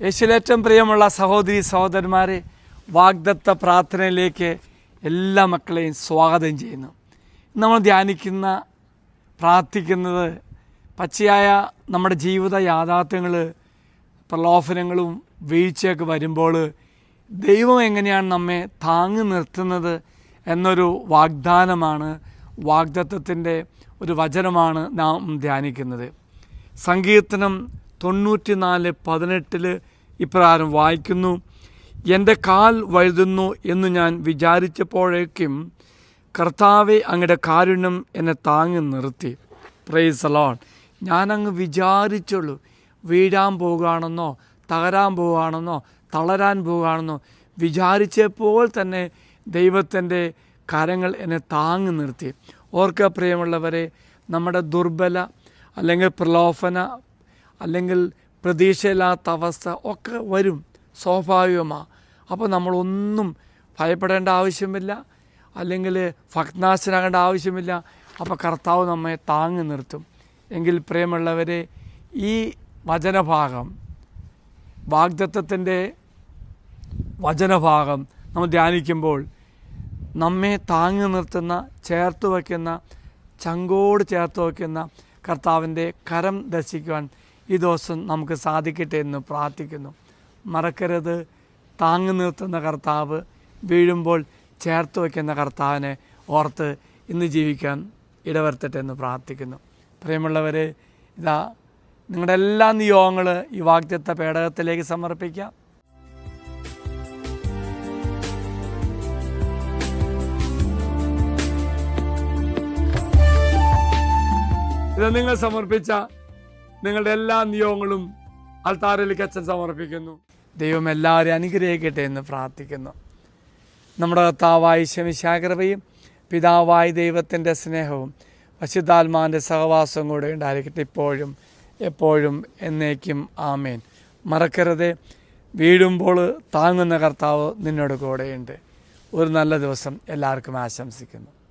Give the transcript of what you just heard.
യേശുലേറ്റം പ്രിയമുള്ള സഹോദരി സഹോദരന്മാരെ വാഗ്ദത്ത പ്രാർത്ഥനയിലേക്ക് എല്ലാ മക്കളെയും സ്വാഗതം ചെയ്യുന്നു. നമ്മൾ ധ്യാനിക്കുന്ന പ്രാർത്ഥിക്കുന്നത് പച്ചയായ നമ്മുടെ ജീവിത യാഥാർത്ഥ്യങ്ങൾ പ്രലോഭനങ്ങളും വീഴ്ചയൊക്കെ വരുമ്പോൾ ദൈവം എങ്ങനെയാണ് നമ്മെ താങ്ങി നിർത്തുന്നത് എന്നൊരു വാഗ്ദാനമാണ് വാഗ്ദത്വത്തിന്റെ ഒരു വചനമാണ് നാം ധ്യാനിക്കുന്നത്. സങ്കീർത്തനം തൊണ്ണൂറ്റിനാല് പതിനെട്ടിൽ ഇപ്രകാരം വായിക്കുന്നു. എന്റെ കാൽ വഴുതുന്നു എന്ന് ഞാൻ വിചാരിച്ചപ്പോഴേക്കും കർത്താവെ അങ്ങയുടെ കാരുണ്യം എന്നെ താങ്ങി നിർത്തി. പ്രൈസ് അലോൺ ഞാനങ്ങ് വിചാരിച്ചുള്ളൂ. വീഴാൻ പോകുകയാണെന്നോ തകരാൻ പോവുകയാണെന്നോ തളരാൻ പോവുകയാണെന്നോ വിചാരിച്ചപ്പോൾ തന്നെ ദൈവത്തിന്റെ കരങ്ങൾ എന്നെ താങ്ങി നിർത്തി. ഓർക്ക പ്രിയമുള്ളവരെ നമ്മുടെ ദുർബല അല്ലെങ്കിൽ പ്രലോഭന അല്ലെങ്കിൽ പ്രതീക്ഷയില്ലാത്ത അവസ്ഥ ഒക്കെ വരും സ്വാഭാവികമാണ് അപ്പോൾ നമ്മളൊന്നും ഭയപ്പെടേണ്ട ആവശ്യമില്ല. അല്ലെങ്കിൽ ഭഗ്നാശനാകേണ്ട ആവശ്യമില്ല. അപ്പോൾ കർത്താവ് നമ്മെ താങ്ങി നിർത്തും. എങ്കിൽ പ്രിയമുള്ളവരെ ഈ വചനഭാഗം വാഗ്ദത്വത്തിന്റെ വചനഭാഗം നമ്മൾ ധ്യാനിക്കുമ്പോൾ നമ്മെ താങ്ങി നിർത്തുന്ന ചേർത്ത് വയ്ക്കുന്ന ചങ്കോട് ചേർത്ത് വയ്ക്കുന്ന കർത്താവിന്റെ കരം ദർശിക്കുവാൻ ഈ ദിവസം നമുക്ക് സാധിക്കട്ടെ എന്ന് പ്രാർത്ഥിക്കുന്നു. മറക്കരുത്. താങ്ങി നിർത്തുന്ന കർത്താവ് വീഴുമ്പോൾ ചേർത്ത് വയ്ക്കുന്ന കർത്താവിനെ ഓർത്ത് ഇന്ന് ജീവിക്കാൻ ഇടവരുത്തട്ടെ എന്ന് പ്രാർത്ഥിക്കുന്നു. പ്രിയമുള്ളവരെ ഇതാ നിങ്ങളുടെ എല്ലാ നിയോഗങ്ങൾ ഈ വാഗ്ദത്ത പേടകത്തിലേക്ക് സമർപ്പിക്കാം. ഇത് നിങ്ങൾ സമർപ്പിച്ച നിങ്ങളുടെ എല്ലാ നിയോഗങ്ങളും അൾത്താറിലേക്ക് അച്ഛൻ സമർപ്പിക്കുന്നു. ദൈവം എല്ലാവരെയും അനുഗ്രഹിക്കട്ടെ എന്ന് പ്രാർത്ഥിക്കുന്നു. നമ്മുടെ കർത്താവായ ശമിശാകൃപയും പിതാവായ ദൈവത്തിന്റെ സ്നേഹവും പശുദ്ധാത്മാവിന്റെ സഹവാസവും കൂടെ ഉണ്ടായിരിക്കട്ടെ ഇപ്പോഴും എപ്പോഴും എന്നേക്കും ആമേൻ. മറക്കരുത് വീഴുമ്പോൾ താങ്ങുന്ന കർത്താവ് നിന്നോട് കൂടെയുണ്ട്. ഒരു നല്ല ദിവസം എല്ലാവർക്കും ആശംസിക്കുന്നു.